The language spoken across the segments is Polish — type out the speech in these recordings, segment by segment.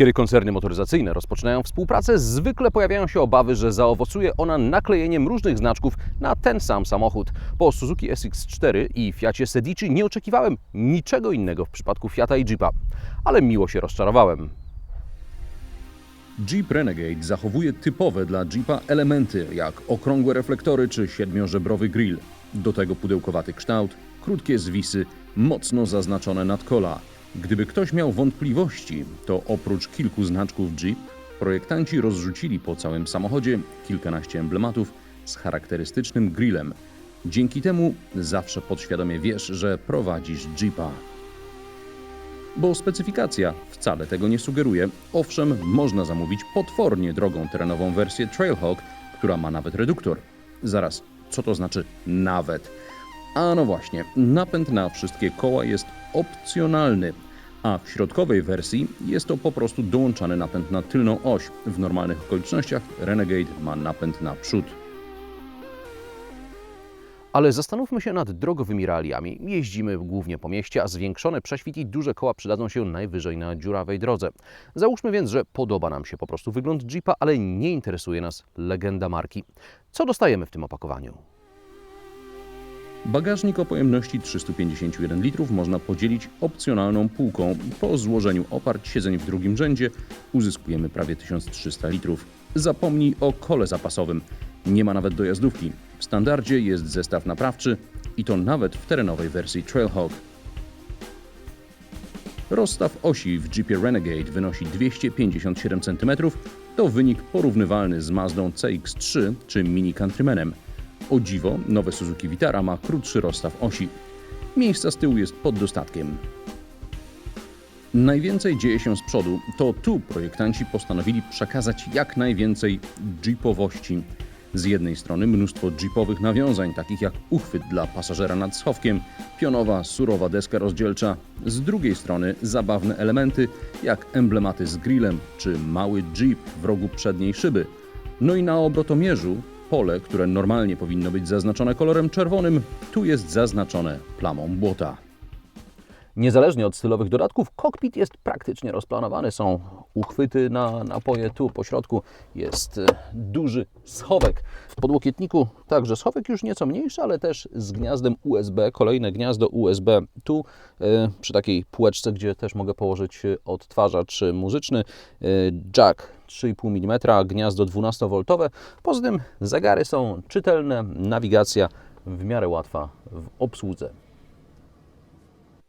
Kiedy koncerny motoryzacyjne rozpoczynają współpracę, zwykle pojawiają się obawy, że zaowocuje ona naklejeniem różnych znaczków na ten sam samochód. Po Suzuki SX4 i Fiacie Sedici nie oczekiwałem niczego innego w przypadku Fiata i Jeepa, ale miło się rozczarowałem. Jeep Renegade zachowuje typowe dla Jeepa elementy, jak okrągłe reflektory czy siedmiożebrowy grill. Do tego pudełkowaty kształt, krótkie zwisy, mocno zaznaczone nadkola. Gdyby ktoś miał wątpliwości, to oprócz kilku znaczków Jeep, projektanci rozrzucili po całym samochodzie kilkanaście emblematów z charakterystycznym grillem. Dzięki temu zawsze podświadomie wiesz, że prowadzisz Jeepa bo specyfikacja wcale tego nie sugeruje. Owszem, można zamówić potwornie drogą terenową wersję Trailhawk, która ma nawet reduktor. Zaraz, co to znaczy nawet? A no właśnie, napęd na wszystkie koła jest opcjonalny, a w środkowej wersji jest to po prostu dołączany napęd na tylną oś. W normalnych okolicznościach Renegade ma napęd na przód. Ale zastanówmy się nad drogowymi realiami. Jeździmy głównie po mieście, a zwiększone prześwit i duże koła przydadzą się najwyżej na dziurawej drodze. Załóżmy więc, że podoba nam się po prostu wygląd Jeepa, ale nie interesuje nas legenda marki. Co dostajemy w tym opakowaniu? Bagażnik o pojemności 351 litrów można podzielić opcjonalną półką. Po złożeniu oparć siedzeń w drugim rzędzie uzyskujemy prawie 1300 litrów. Zapomnij o kole zapasowym. Nie ma nawet dojazdówki. W standardzie jest zestaw naprawczy i to nawet w terenowej wersji Trailhawk. Rozstaw osi w Jeepie Renegade wynosi 257 cm. To wynik porównywalny z Mazdą CX-3 czy Mini Countrymanem. O dziwo, nowe Suzuki Vitara ma krótszy rozstaw osi. Miejsca z tyłu jest pod dostatkiem. Najwięcej dzieje się z przodu. To tu projektanci postanowili przekazać jak najwięcej jeepowości. Z jednej strony mnóstwo jeepowych nawiązań, takich jak uchwyt dla pasażera nad schowkiem, pionowa, surowa deska rozdzielcza. Z drugiej strony zabawne elementy, jak emblematy z grillem czy mały jeep w rogu przedniej szyby. No i na obrotomierzu pole, które normalnie powinno być zaznaczone kolorem czerwonym, tu jest zaznaczone plamą błota. Niezależnie od stylowych dodatków, kokpit jest praktycznie rozplanowany. Są uchwyty na napoje, tu po środku jest e, duży schowek. W podłokietniku także schowek już nieco mniejszy, ale też z gniazdem USB. Kolejne gniazdo USB tu e, przy takiej półeczce, gdzie też mogę położyć e, odtwarzacz muzyczny. Jack 3,5 mm, gniazdo 12V. Poza tym zegary są czytelne, nawigacja w miarę łatwa w obsłudze.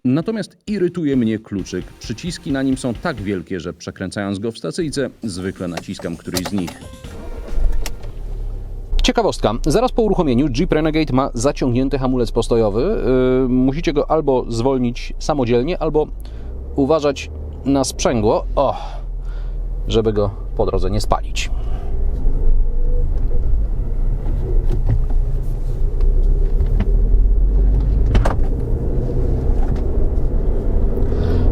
Natomiast irytuje mnie kluczyk. Przyciski na nim są tak wielkie, że przekręcając go w stacyjce, zwykle naciskam któryś z nich. Ciekawostka. Zaraz po uruchomieniu Jeep Renegade ma zaciągnięty hamulec postojowy. Yy, musicie go albo zwolnić samodzielnie, albo uważać na sprzęgło, o, żeby go po drodze nie spalić.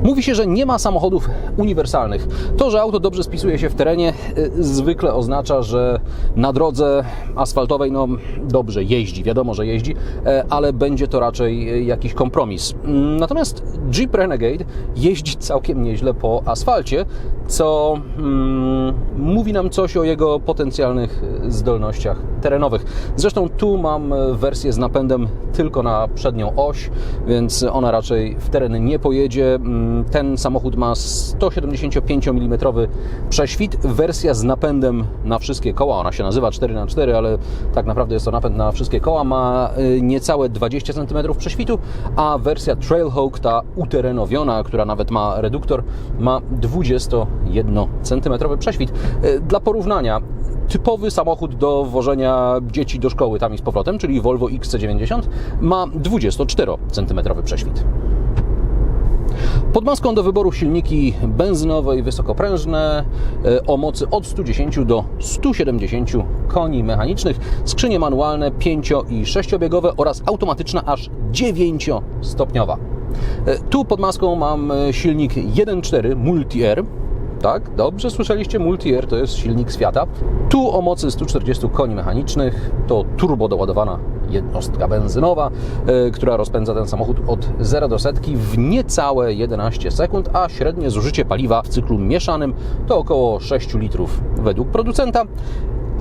Mówi się, że nie ma samochodów uniwersalnych. To, że auto dobrze spisuje się w terenie, y, zwykle oznacza, że na drodze asfaltowej no, dobrze jeździ. Wiadomo, że jeździ, e, ale będzie to raczej y, jakiś kompromis. Natomiast Jeep Renegade jeździ całkiem nieźle po asfalcie, co mm, mówi nam coś o jego potencjalnych zdolnościach terenowych. Zresztą tu mam wersję z napędem tylko na przednią oś, więc ona raczej w teren nie pojedzie. Mm, ten samochód ma 175 mm prześwit. Wersja z napędem na wszystkie koła, ona się nazywa 4x4, ale tak naprawdę jest to napęd na wszystkie koła, ma y, niecałe 20 cm prześwitu, a wersja Trailhawk, ta uterenowiona, która nawet ma reduktor, ma 21 cm prześwit. Y, dla porównania, typowy samochód do wożenia dzieci do szkoły tam i z powrotem, czyli Volvo XC90, ma 24 cm prześwit. Pod maską do wyboru silniki benzynowe i wysokoprężne e, o mocy od 110 do 170 koni mechanicznych, skrzynie manualne 5 i 6-biegowe oraz automatyczna aż 9-stopniowa. E, tu pod maską mam e, silnik 1.4 Multi-Air Tak, dobrze słyszeliście, Multi-Air to jest silnik z Fiata. Tu o mocy 140 koni mechanicznych, to turbo doładowana jednostka benzynowa, e, która rozpędza ten samochód od 0 do setki w niecałe 11 sekund, a średnie zużycie paliwa w cyklu mieszanym to około 6 litrów według producenta,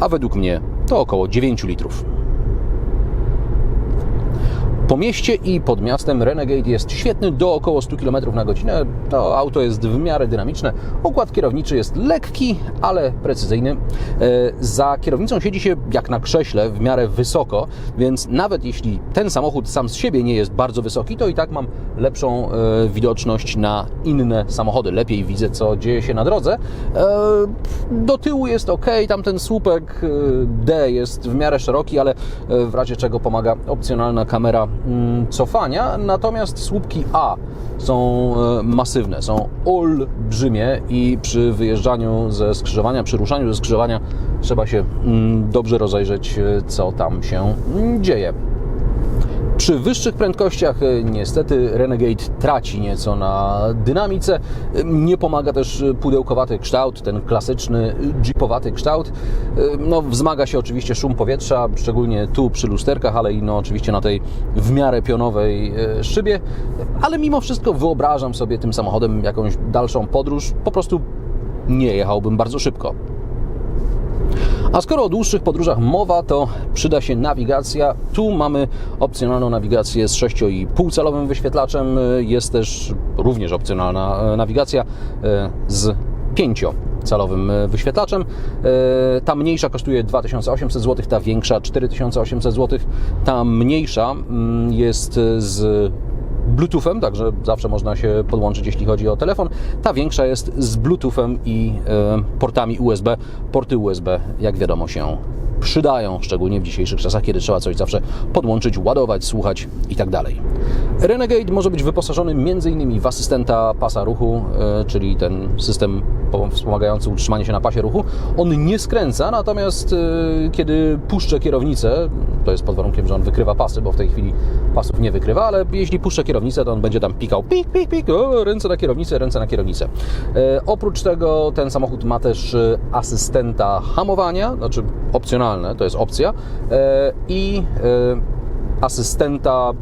a według mnie to około 9 litrów. Po mieście i pod miastem Renegade jest świetny do około 100 km na godzinę. To auto jest w miarę dynamiczne. Układ kierowniczy jest lekki, ale precyzyjny. E, Za kierownicą siedzi się jak na krześle, w miarę wysoko, więc nawet jeśli ten samochód sam z siebie nie jest bardzo wysoki, to i tak mam lepszą e, widoczność na inne samochody. Lepiej widzę, co dzieje się na drodze. E, Do tyłu jest ok, tam ten słupek D jest w miarę szeroki, ale w razie czego pomaga opcjonalna kamera cofania. Natomiast słupki A są e, masywne, są olbrzymie i przy wyjeżdżaniu ze skrzyżowania, przy ruszaniu ze skrzyżowania trzeba się mm, dobrze rozejrzeć, e, co tam się mm, dzieje. Przy wyższych prędkościach e, niestety Renegade traci nieco na dynamice. E, Nie pomaga też pudełkowaty kształt, ten klasyczny jeepowaty kształt. E, No, wzmaga się oczywiście szum powietrza, szczególnie tu przy lusterkach, ale i no, oczywiście na tej w miarę pionowej e, szybie. Ale mimo wszystko wyobrażam sobie tym samochodem jakąś dalszą podróż. Po prostu nie jechałbym bardzo szybko. A skoro o dłuższych podróżach mowa, to przyda się nawigacja. Tu mamy opcjonalną nawigację z 6,5 calowym wyświetlaczem. Jest też również opcjonalna e, nawigacja e, z 5 calowym e, wyświetlaczem. Ta mniejsza kosztuje 2800 zł, ta większa 4800 zł. Ta mniejsza mm, jest z Bluetoothem, także zawsze można się podłączyć, jeśli chodzi o telefon. Ta większa jest z Bluetoothem i e, portami USB. Porty USB, jak wiadomo, się przydają, szczególnie w dzisiejszych czasach, kiedy trzeba coś zawsze podłączyć, ładować, słuchać i tak. Renegade może być wyposażony m.in. w asystenta pasa ruchu, e, czyli ten system po- wspomagający utrzymanie się na pasie ruchu. On nie skręca, natomiast e, kiedy puszczę kierownicę, to jest pod warunkiem, że on wykrywa pasy, bo w tej chwili pasów nie wykrywa, ale jeśli puszczę kierownicę, to on będzie tam pikał pik, pik, pik, o, ręce na kierownicę, ręce na kierownicę. E, oprócz tego ten samochód ma też asystenta hamowania, znaczy opcjonalne, to jest opcja, e, i e, asystenta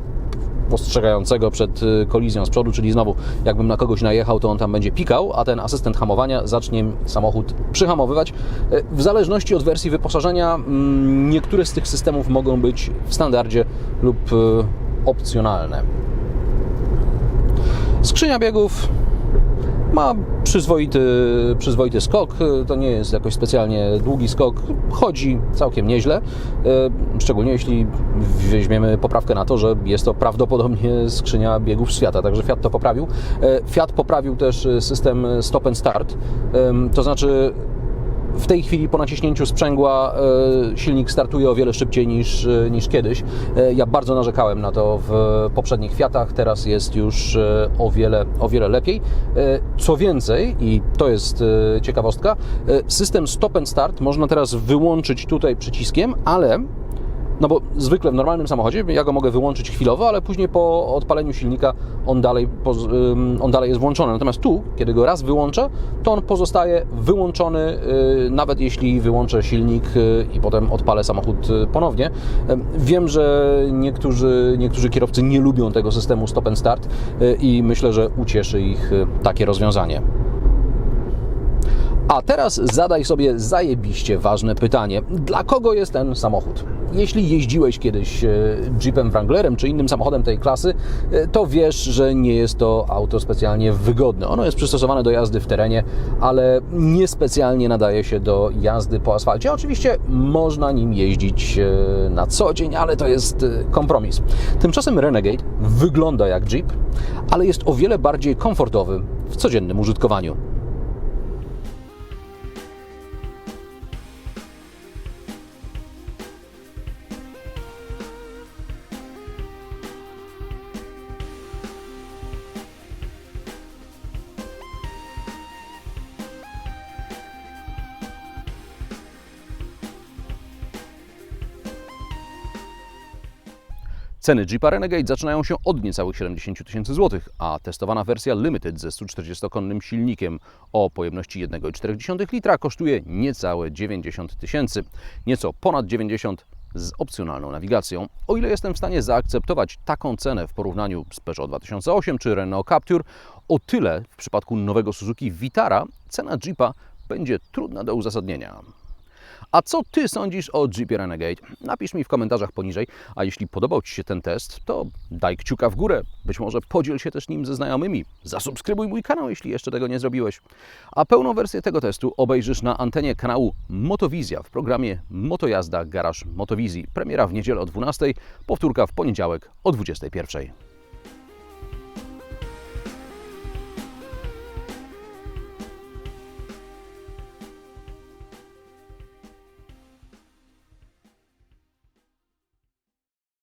postrzegającego przed y, kolizją z przodu, czyli znowu jakbym na kogoś najechał, to on tam będzie pikał, a ten asystent hamowania zacznie samochód przyhamowywać. W zależności od wersji wyposażenia mm, niektóre z tych systemów mogą być w standardzie lub opcjonalne. Skrzynia biegów ma przyzwoity, przyzwoity skok. To nie jest jakoś specjalnie długi skok. Chodzi całkiem nieźle. e, Szczególnie jeśli weźmiemy poprawkę na to, że jest to prawdopodobnie skrzynia biegów świata. Także Fiat to poprawił. E, Fiat poprawił też system stop and start. Em, To znaczy w tej chwili po naciśnięciu sprzęgła e, silnik startuje o wiele szybciej niż, e, niż kiedyś. E, Ja bardzo narzekałem na to w poprzednich Fiatach, teraz jest już o wiele, o wiele lepiej. Co więcej, i to jest ciekawostka, system stop and start można teraz wyłączyć tutaj przyciskiem, ale no bo zwykle w normalnym samochodzie ja go mogę wyłączyć chwilowo, ale później po odpaleniu silnika on dalej, on dalej jest włączony. Natomiast tu, kiedy go raz wyłączę, to on pozostaje wyłączony, yy, nawet jeśli wyłączę silnik yy, i potem odpalę samochód yy, ponownie. Wiem, że niektórzy, niektórzy kierowcy nie lubią tego systemu stop and start i myślę, że ucieszy ich takie rozwiązanie. A teraz zadaj sobie zajebiście ważne pytanie. Dla kogo jest ten samochód? Jeśli jeździłeś kiedyś e, Jeepem Wranglerem czy innym samochodem tej klasy, e, to wiesz, że nie jest to auto specjalnie wygodne. Ono jest przystosowane do jazdy w terenie, ale niespecjalnie nadaje się do jazdy po asfalcie. Oczywiście można nim jeździć e, na co dzień, ale to jest kompromis. Tymczasem Renegade wygląda jak Jeep, ale jest o wiele bardziej komfortowy w codziennym użytkowaniu. Ceny Jeepa Renegade zaczynają się od niecałych 70 tysięcy złotych, a testowana wersja Limited ze 140-konnym silnikiem o pojemności 1,4 litra kosztuje niecałe 90 tysięcy, nieco ponad 90 z opcjonalną nawigacją. O ile jestem w stanie zaakceptować taką cenę w porównaniu z Peugeot 2008 czy Renault Captur, o tyle w przypadku nowego Suzuki Vitara cena Jeepa będzie trudna do uzasadnienia. A co Ty sądzisz o Jeepie Renegade? Napisz mi w komentarzach poniżej, a jeśli podobał Ci się ten test, to daj kciuka w górę. Być może podziel się też nim ze znajomymi. Zasubskrybuj mój kanał, jeśli jeszcze tego nie zrobiłeś. A pełną wersję tego testu obejrzysz na antenie kanału Motowizja w programie Motojazda Garaż Motowizji. Premiera w niedzielę o 12, powtórka w poniedziałek o 21.